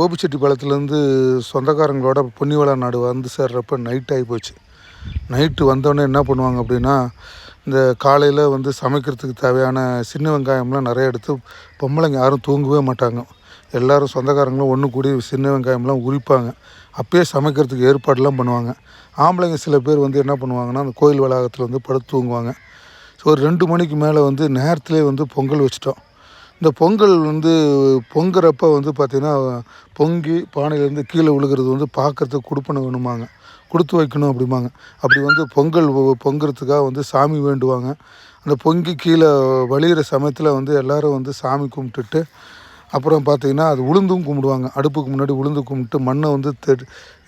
கோபிச்செட்டிப்பாளையத்துலேருந்து சொந்தக்காரங்களோட பொன்னிவள நாடு வந்து சேர்றப்ப நைட் ஆகி போச்சு. நைட்டு வந்தோடனே என்ன பண்ணுவாங்க அப்படின்னா இந்த காலையில் வந்து சமைக்கிறதுக்கு தேவையான சின்ன வெங்காயம்லாம் நிறைய எடுத்து பொம்பளைங்க யாரும் தூங்கவே மாட்டாங்க. எல்லோரும் சொந்தக்காரங்களும் ஒன்று கூடி சின்ன வெங்காயம்லாம் உரிப்பாங்க. அப்பயே சமைக்கிறதுக்கு ஏற்பாடுலாம் பண்ணுவாங்க. ஆம்பளைங்க சில பேர் வந்து என்ன பண்ணுவாங்கன்னா அந்த கோயில் வளாகத்தில் வந்து படுத்து தூங்குவாங்க. ஸோ ஒரு ரெண்டு மணிக்கு மேலே வந்து நேரத்துலேயே வந்து பொங்கல் வச்சிட்டோம். இந்த பொங்கல் வந்து பொங்குறப்ப வந்து பார்த்திங்கன்னா பொங்கி பானையிலேருந்து கீழே விழுகிறது வந்து பார்க்கறதுக்கு கொடுப்பனை வேணுமாங்க. கொடுத்து வைக்கணும் அப்படிம்பாங்க. அப்படி வந்து பொங்கல் பொங்குறதுக்காக வந்து சாமி வேண்டுவாங்க. அந்த பொங்கி கீழே வழியிற சமயத்தில் வந்து எல்லோரும் வந்து சாமி கும்பிட்டுட்டு அப்புறம் பார்த்தீங்கன்னா அது உளுந்தும் கும்பிடுவாங்க. அடுப்புக்கு முன்னாடி உளுந்து கும்பிட்டு மண்ணை வந்து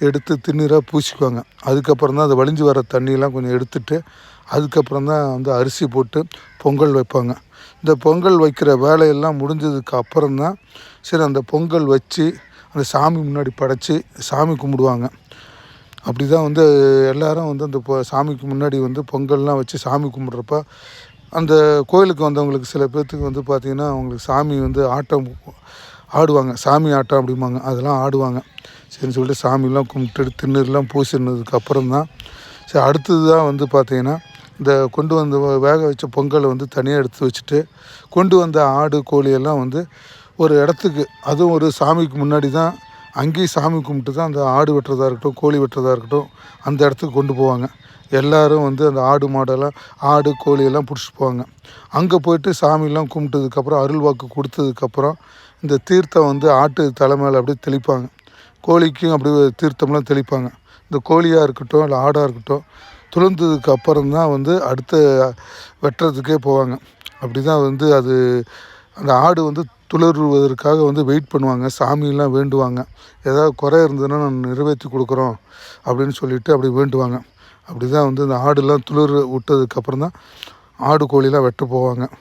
எடுத்து திண்ணீராக பூசிக்குவாங்க. அதுக்கப்புறம் தான் அது வழிஞ்சு வர தண்ணியெல்லாம் கொஞ்சம் எடுத்துட்டு அதுக்கப்புறம் தான் வந்து அரிசி போட்டு பொங்கல் வைப்பாங்க. இந்த பொங்கல் வைக்கிற வேலையெல்லாம் முடிஞ்சதுக்கு அப்புறம் தான் சரி அந்த பொங்கல் வச்சு அந்த சாமி முன்னாடி படைச்சி சாமி கும்பிடுவாங்க. அப்படி தான் வந்து எல்லாரும் வந்து அந்த பொ- சாமிக்கு முன்னாடி வந்து பொங்கல்லாம் வச்சு சாமி கும்பிட்றப்ப அந்த கோயிலுக்கு வந்தவங்களுக்கு சில பேர்த்துக்கு வந்து பார்த்திங்கன்னா அவங்களுக்கு சாமி வந்து ஆட்டம் ஆடுவாங்க. சாமி ஆட்டம் அப்படிம்பாங்க. அதெல்லாம் ஆடுவாங்க. சரின்னு சொல்லிட்டு சாமிலாம் கும்பிட்டு திண்ணுலாம் பூசினதுக்கு அப்புறம் தான் சரி அடுத்தது தான் வந்து பார்த்திங்கன்னா இந்த கொண்டு வந்த வேக வச்ச பொங்கலை வந்து தனியாக எடுத்து வச்சுட்டு கொண்டு வந்த ஆடு கோழி எல்லாம் வந்து ஒரு இடத்துக்கு அதுவும் ஒரு சாமிக்கு முன்னாடி தான் அங்கேயும் சாமி கும்பிட்டு தான் அந்த ஆடு வெட்டுறதா இருக்கட்டும் கோழி வெட்டுறதா இருக்கட்டும் அந்த இடத்துக்கு கொண்டு போவாங்க. எல்லோரும் வந்து அந்த ஆடு மாடெல்லாம் ஆடு கோழியெல்லாம் பிடிச்சி பிடிச்சிட்டு போவாங்க. அங்கே போயிட்டு சாமிலாம் கும்பிட்டதுக்கப்புறம் அருள் வாக்கு கொடுத்ததுக்கப்புறம் இந்த தீர்த்தம் வந்து ஆட்டு தலை மேலே அப்படியே தெளிப்பாங்க. கோழிக்கும் அப்படியே தீர்த்தம்லாம் தெளிப்பாங்க. இந்த கோழியாக இருக்கட்டும் இல்லை ஆடாக இருக்கட்டும் துளுந்ததுக்கு அப்புறம் தான் வந்து அடுத்த வெட்டுறதுக்கே போவாங்க. அப்படி தான் வந்து அது அந்த ஆடு வந்து துளருவதற்காக வந்து வெயிட் பண்ணுவாங்க. சாமியெல்லாம் வேண்டுவாங்க. ஏதாவது குறை இருந்ததுன்னா நான் நிறைவேற்றி கொடுக்குறோம் அப்படின்னு சொல்லிட்டு அப்படி வேண்டுவாங்க. அப்படி தான் வந்து இந்த ஆடுலாம் துளிர் விட்டதுக்கப்புறம் தான் ஆடு கோழிலாம் வெட்ட போவாங்க.